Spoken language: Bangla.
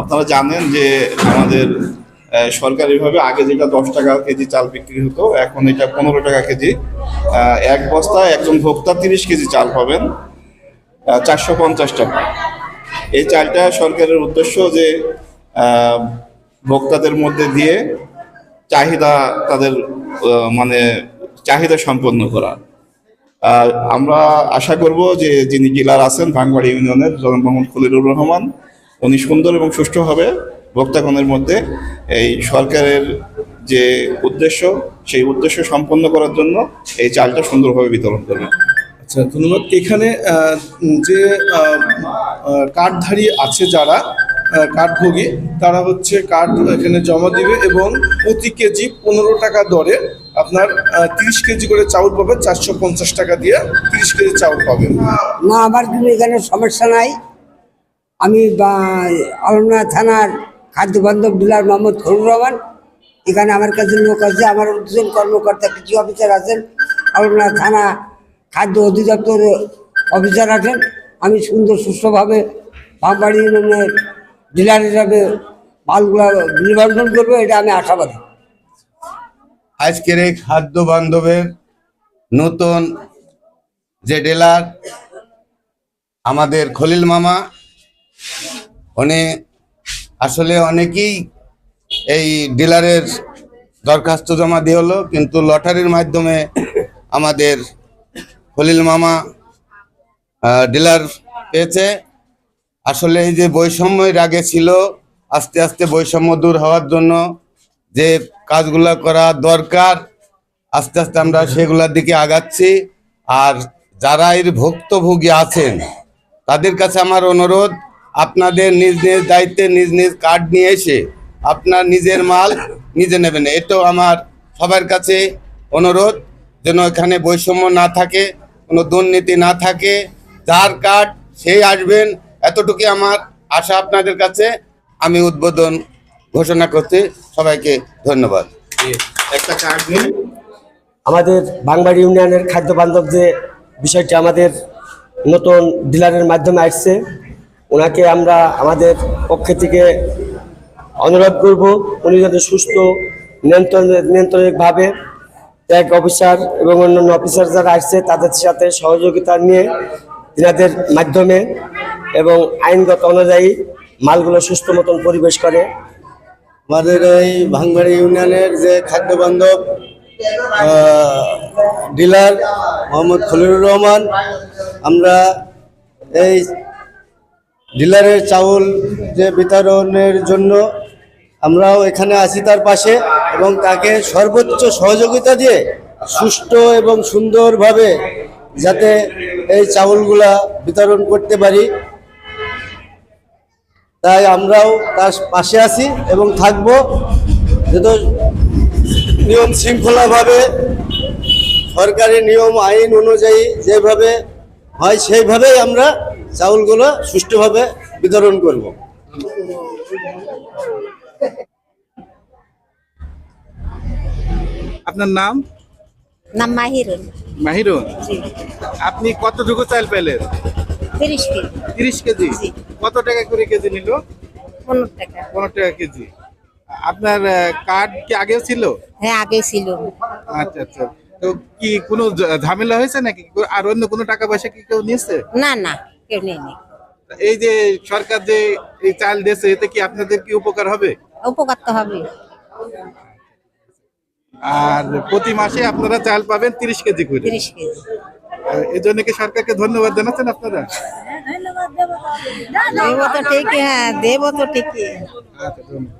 আপনারা জানেন যে আমাদের সরকারিভাবে আগে যেটা দশ টাকা কেজি চাল বিক্রি হতো, এখন এটা পনেরো টাকা কেজি। এক বস্তায় একজন ভোক্তা তিরিশ কেজি চাল পাবেন চারশো পঞ্চাশ টাকা। এই চালটা সরকারের উদ্দেশ্য যে ভোক্তাদের মধ্যে দিয়ে চাহিদা তাদের মানে চাহিদা সম্পন্ন করা। আমরা আশা করব যে যিনি ডিলার আছেন ভাঙবাড়ি ইউনিয়নের জনাব মোহাম্মদ খলিলুর রহমান, উনি সুন্দর এবং সুষ্ঠুভাবে ভোক্তাগণের মধ্যে এই সরকারের যে উদ্দেশ্য, সেই উদ্দেশ্য সম্পন্ন করার জন্য এই চালটা সুন্দরভাবে বিতরণ করবেন আচ্ছা ধন্যবাদ। এখানে যে কার্ডধারী আছে যারা কার্ডভোগী, তারা হচ্ছে কার্ড এখানে জমা দিবে এবং প্রতি কেজি পনেরো টাকা দরে আপনার তিরিশ কেজি করে চাউল পাবে চারশো পঞ্চাশ টাকা দিয়ে তিরিশ কেজি চাউল পাবেন। না, আমার কোনো এখানে সমস্যা নাই। আমি আলমনা থানার খাদ্য বান্ধব ডিলার মোহাম্মদ খরুর রহমান। এখানে আমার কাছে লোক আছে, আমার দুজন কর্মকর্তা কৃষি অফিসার আছেন। আলমনা থানা খাদ্য অধিদপ্তর অফিসার আছেন। আমি সুন্দর, সুস্থভাবে ইউনিয়নের ডিলার হিসাবে মালগুলো নিবন্ধন করব, এটা আমি আশাবাদী। আজকের এই খাদ্য বান্ধবের নতুন যে ডিলার, আমাদের খলিল মামা, উনি আসলে অনেকেই এই ডিলারের দরখাস্ত জমা দিয়ে হলো, কিন্তু লটারির মাধ্যমে আমাদের খলিল মামা ডিলার পেয়েছে। আসলে এই যে বৈষম্যের আগে ছিল, আস্তে আস্তে বৈষম্য দূর হওয়ার জন্য যে কাজগুলো করা দরকার, আস্তে আস্তে আমরা সেগুলোর দিকে আগাচ্ছি। আর যারা এর ভুক্তভোগী আছেন, তাদের কাছে আমার অনুরোধ, আপনাদের নিজ নিজ দায়িত্বে, নিজ নিজ কার্ড নিয়ে এসে আপনার নিজের মাল নিজে নেবেন। এটাও আমার সবার কাছে অনুরোধ, যেন এখানে বৈষম্য না থাকে, কোনো দুর্নীতি না থাকে। যার কার্ড সেই আসবেন এতটুকু আমার আশা আপনাদের কাছে। আমি উদ্বোধন ঘোষণা করছি। সবাইকে ধন্যবাদ। একটা কার্ড নিয়ে আমাদের বাংবাড়ি ইউনিয়নের খাদ্য বান্ধব যে বিষয়টি আমাদের নতুন ডিলারের মাধ্যমে আসছে ওনাকে আমরা আমাদের পক্ষে থেকে অনুরোধ করব উনি যাতে সুস্থ নিয়ন্ত্রণ নিয়ন্ত্রণিকভাবে ট্যাগ অফিসার এবং অন্যান্য অফিসার যারা আসছে তাদের সাথে সহযোগিতা নিয়ে তিনাদের মাধ্যমে এবং আইনগত অনুযায়ী মালগুলো সুস্থ মতন পরিবেশ করে। আমাদের এই ভাঙবাড়ি ইউনিয়নের যে খাদ্য বান্ধব ডিলার মোহাম্মদ খলিলুর রহমান, আমরা এই ডিলারের চাউল যে বিতরণের জন্য আমরাও এখানে আছি তার পাশে এবং তাকে সর্বোচ্চ সহযোগিতা দিয়ে সুষ্ঠু এবং সুন্দরভাবে যাতে এই চাউলগুলা বিতরণ করতে পারি। তাই আমরাও তার পাশে আছি এবং থাকব। যেহেতু নিয়ম শৃঙ্খলাভাবে সরকারি নিয়ম আইন অনুযায়ী যেভাবে হয় সেইভাবেই আমরা চাউলগুলো সুষ্ঠুভাবে বিতরণ করব। আপনার নাম? নাম মাহিরুল মাহিরুন? জি। আপনি কতটুকু চাল পেলেন? তিরিশ কেজি। তিরিশ কেজি? কত টাকা করে কেজি নিল? পনেরো টাকা। পনেরো টাকা কেজি। আপনার কার্ড কি আগেও ছিল? হ্যাঁ আগে ছিল। আচ্ছা আচ্ছা। তো কি কোনো ঝামেলা হয়েছে নাকি? আর অন্য কোনো টাকা পয়সা কি কেউ নিয়েছে? না না কেউ নেই এই যে সরকার যে এই চাল দিয়েছে এতে কি আপনাদের কি উপকার হবে? উপকার তো হবে। আর প্রতি মাসে আপনারা চাল পাবেন তিরিশ কেজি করে। তিরিশ কেজি। এই জন্য কি সরকারকে ধন্যবাদ জানাচ্ছেন আপনারা? দেবো তো ঠিকই হ্যাঁ দেবো তো ঠিকই। আচ্ছা ধন্যবাদ।